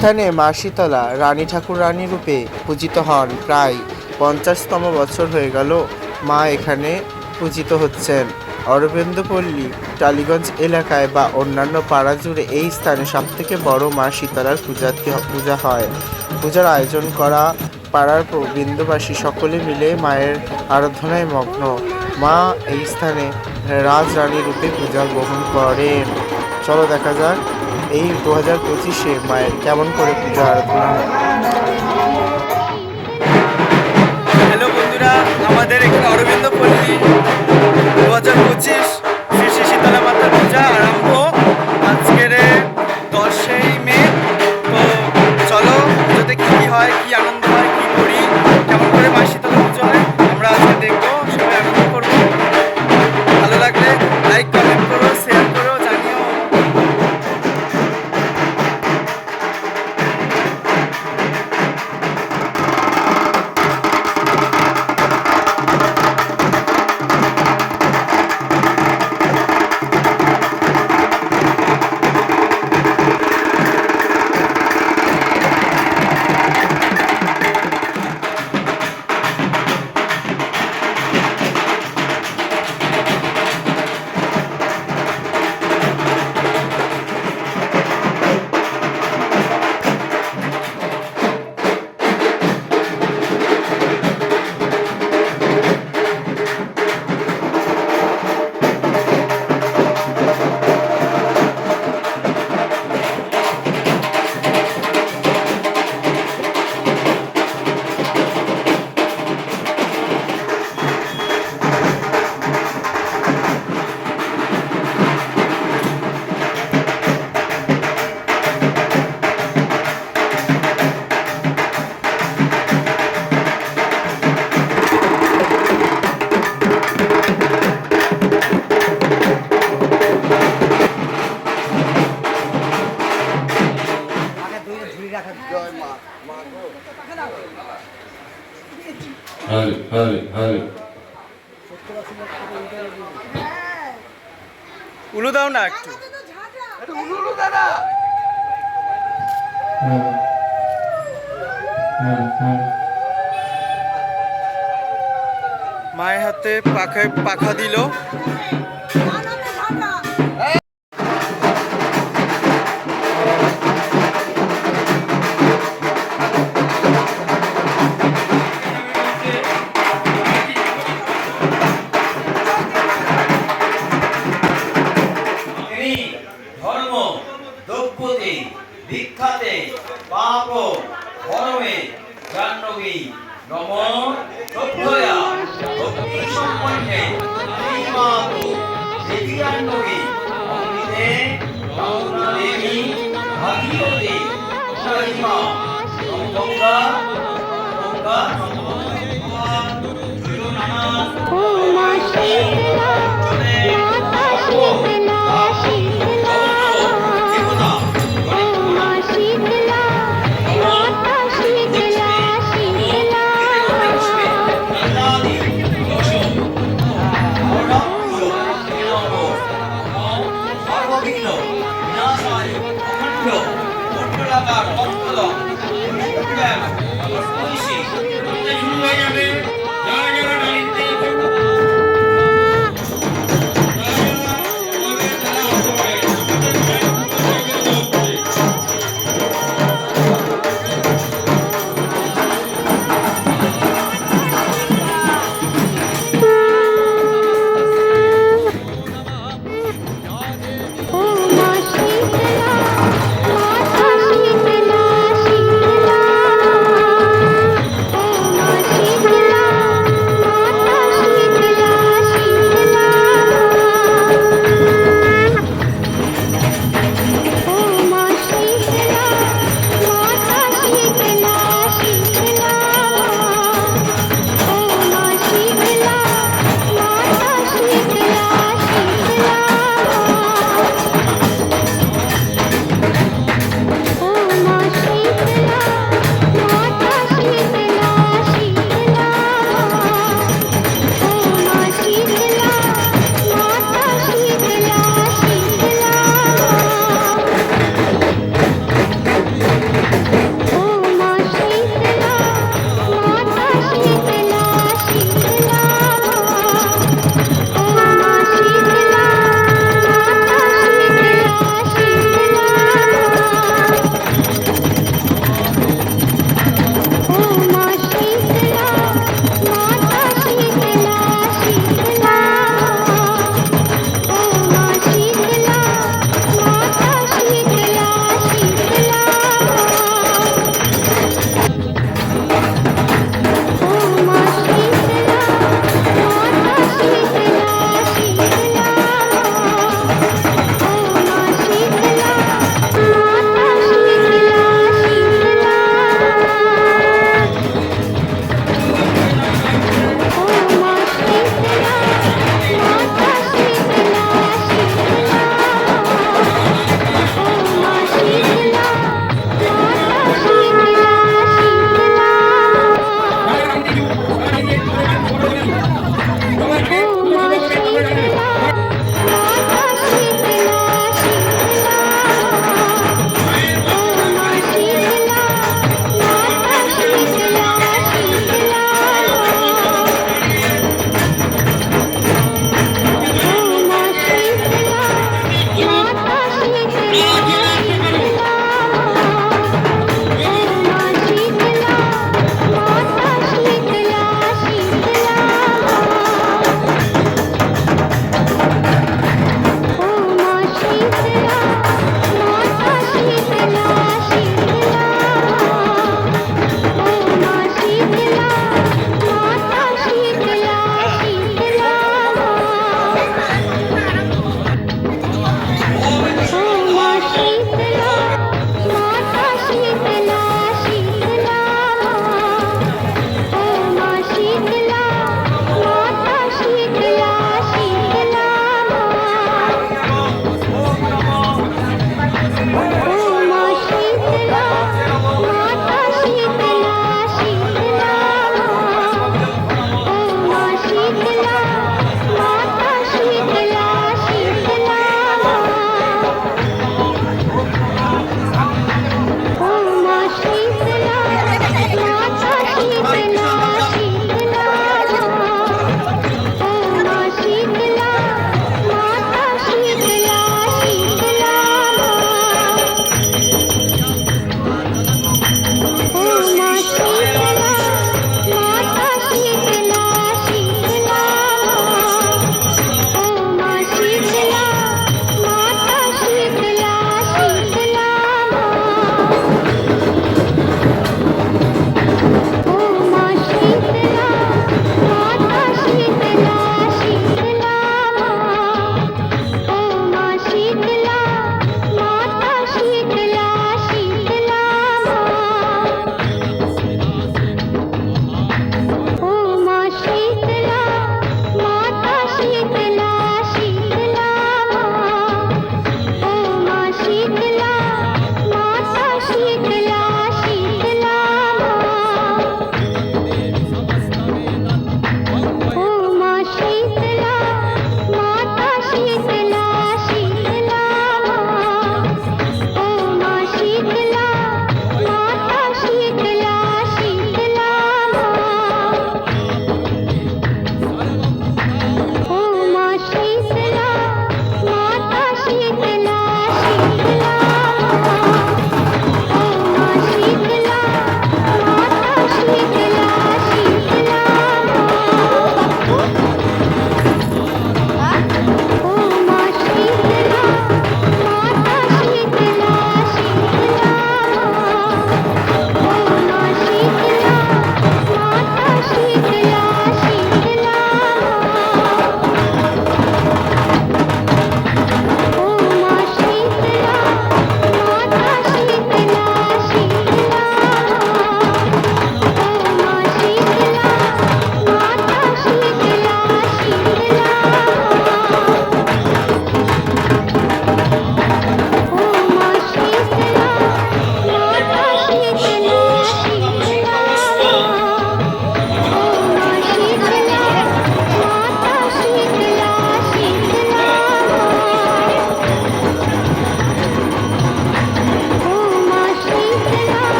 স্থানে মা শীতলা রানী ঠাকুর রানী রূপে পূজিত হন। প্রায় পঞ্চাশতম বছর হয়ে গেল মা এখানে পূজিত হচ্ছেন। অরবিন্দপল্লী, টালিগঞ্জ এলাকায় বা অন্যান্য পাড়া জুড়ে এই স্থানে সবথেকে বড় মা শীতলার পূজা পূজা হয়। পূজার আয়োজন করা পাড়ার বিন্দুবাসী সকলে মিলে মায়ের আরাধনায় মগ্ন। মা এই স্থানে রাজ রানী রূপে পূজা গ্রহণ করেন। চলো দেখা যাক এই দু হাজার পঁচিশে মায়ের কেমন করে পূজা আরাধনা? হয় হ্যালো বন্ধুরা, আমাদের এখানে অরবিন্দ পল্লী দু হাজার পঁচিশ হাতে পাখায় পাখা দিল। জাহ্নবী অমৃতে রমনা দেবী ভাগীরথী নম গঙ্গা গঙ্গা নম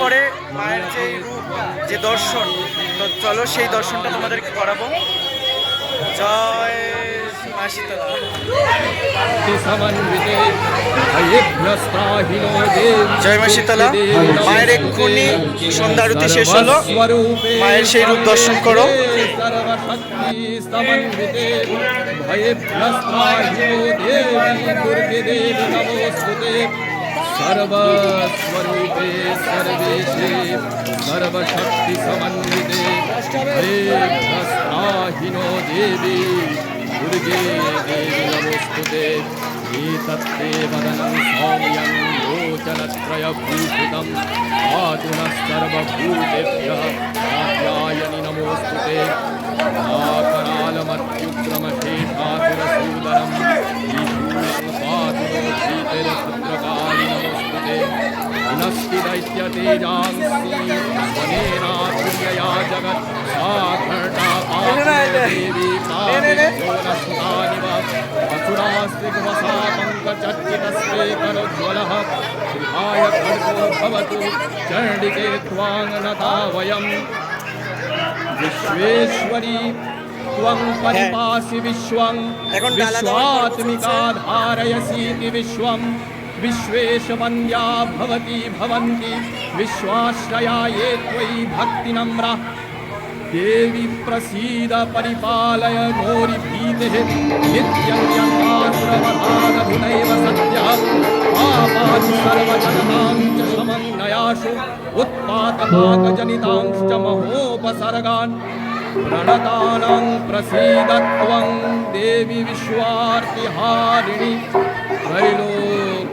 পরে মায়ের যে রূপ, যে দর্শন, তো চলো সেই দর্শনটা তোমাদেরকে করাবো। জয় জয় মা শীতলা মায়ের এক্ষুনি সন্ধ্যা আরতি শেষ হলো। মায়ের সেই রূপ দর্শন করো। সর্বস্বরূপে सर्वस्वरूपे सर्वेशे सर्वशक्तिसमन्विते हेस्ताहिनो देवी। दुर्गे देवी नमोस्तुते। एतत्ते वदनं सौम्यं लोचनत्रयभूषितम् आतुनः सर्वभूतेभ्यः कात्यायनि नमोस्तुते। करालमत्युग्रमशेषासुरसूदरम् पातु शीतरसुन्दरम् अनस्थिदैत्यतेजांसीवनेना प्रियया जगत् सा घटा देवी कामेशोरसुतानिव असुरास्त्रिकवसा पङ्कचर्चितस्ते श्रीहाय खड्गो भवतु चण्डिके त्वाङ्गनता वयम्। विश्वेश्वरी त्वं परिपासि विश्वं विश्वात्मिका धारयसीति विश्वम्। विश्वेश वन्द्या भवन्ति। विश्वाश्रया ये त्वयि भक्तिनम्रा देवी प्रसीद परिपालय घोरिभीतिः नित्यव्यङ्गासुरवधादधुनैव सत्यः पापासु सर्वजनतां च समं नयासु उत्पातपाकजनितांश्च महोपसर्गान्। प्रणतानां प्रसीदत्वं देवि विश्वार्तिहारिणि।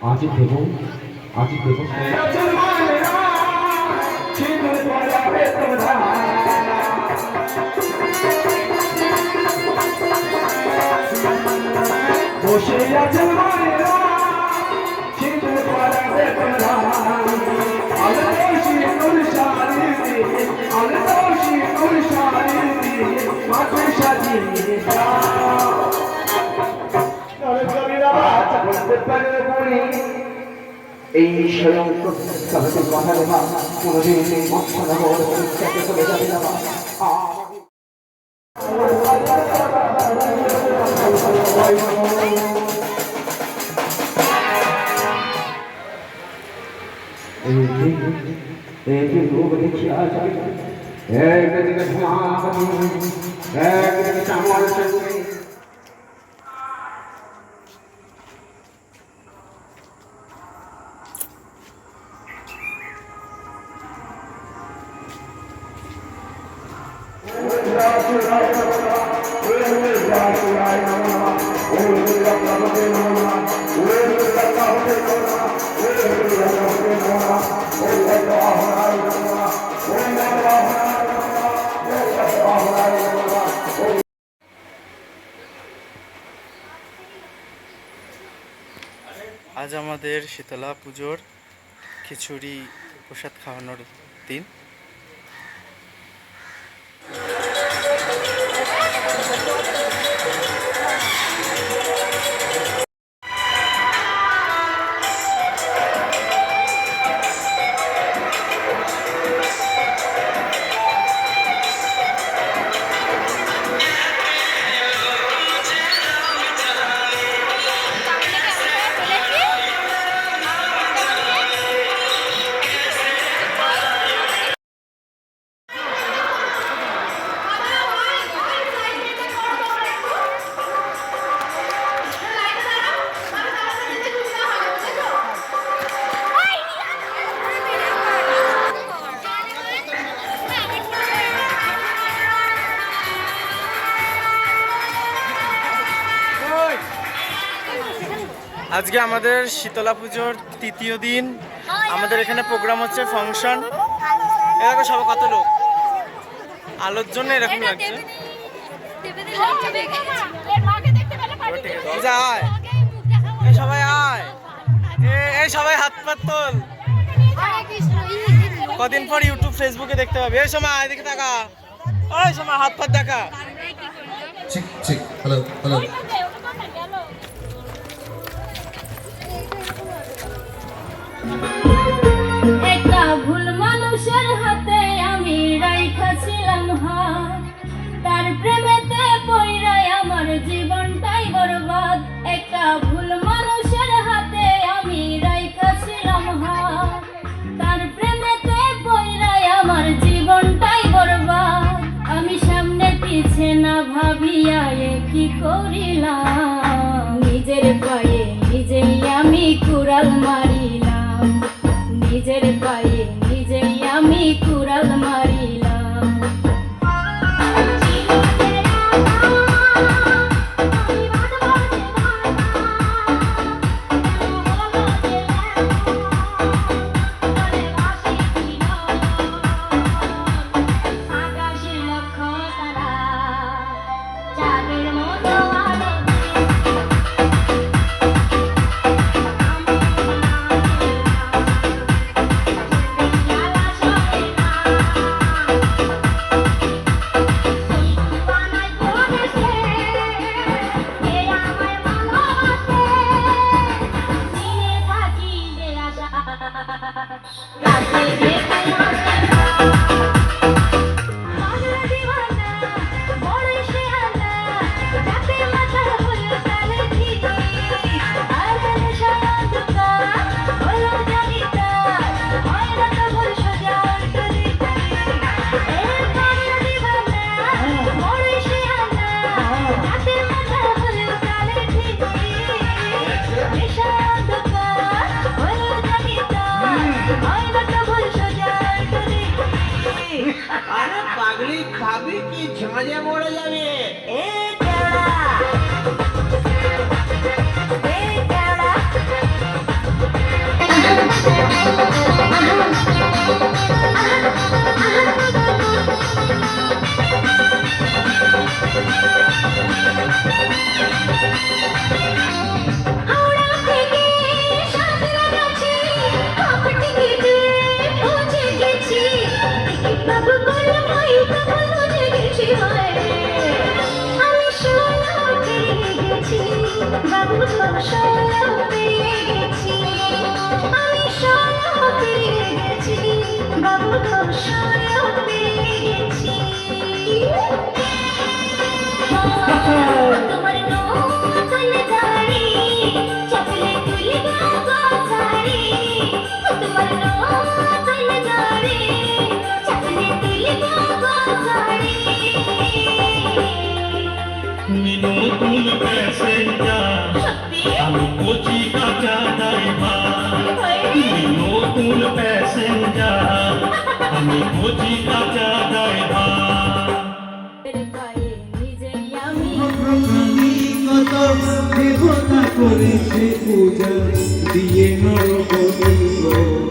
아직 대고 아직 대고 বসে আছেন মায়েরা কিন্তু পড়া বেতন আলো নুরশানি মাথে সাজিয়ে এই স্বয়ং কথা কোনদিন পরীক্ষাকে চলে যাবে না। તેથી બહુ બધી ખ્યાલ છે હે ગતિ કથા હે ગતિ ચામળ ચંદ્રી আজ আমাদের শীতলা পুজোর খিচুড়ি প্রসাদ খাওয়ানোর দিন। আজকে আমাদের শীতলা পুজোর তৃতীয় দিন। আমাদের এখানে প্রোগ্রাম হচ্ছে ফাংশন এরকম সব কত লোক। আলোর জন্য এরকম লাগছে। এই সবাই আয়। এ- এই সবাই হাত পাত তোল। কদিন পর ইউটিউব ফেসবুকে দেখতে পাবে। এই সময় আয় দিকে টাকা ওই সময় হাত পাত দেখা. Hello, hello. একটা ভুল মানুষের হাতে আমি রাইখাছিলাম তার প্রেমেতে আমার জীবনটাই একটা ভুল মানুষের হাতে আমি তার প্রেমেতে আমার জীবনটাই আমি সামনে না কি করিলাম? নিজের পায়ে নিজেই আমি माझी छाजे मोड जावे বাবু তো সোনা পেয়ে গেছি আমি কচি কাঁচা ড্রাইভার তুমি নতুন প্যাসেঞ্জার। আমি কচি কাঁচা ড্রাইভার করেছে পূজা। দিয়ে নরবলি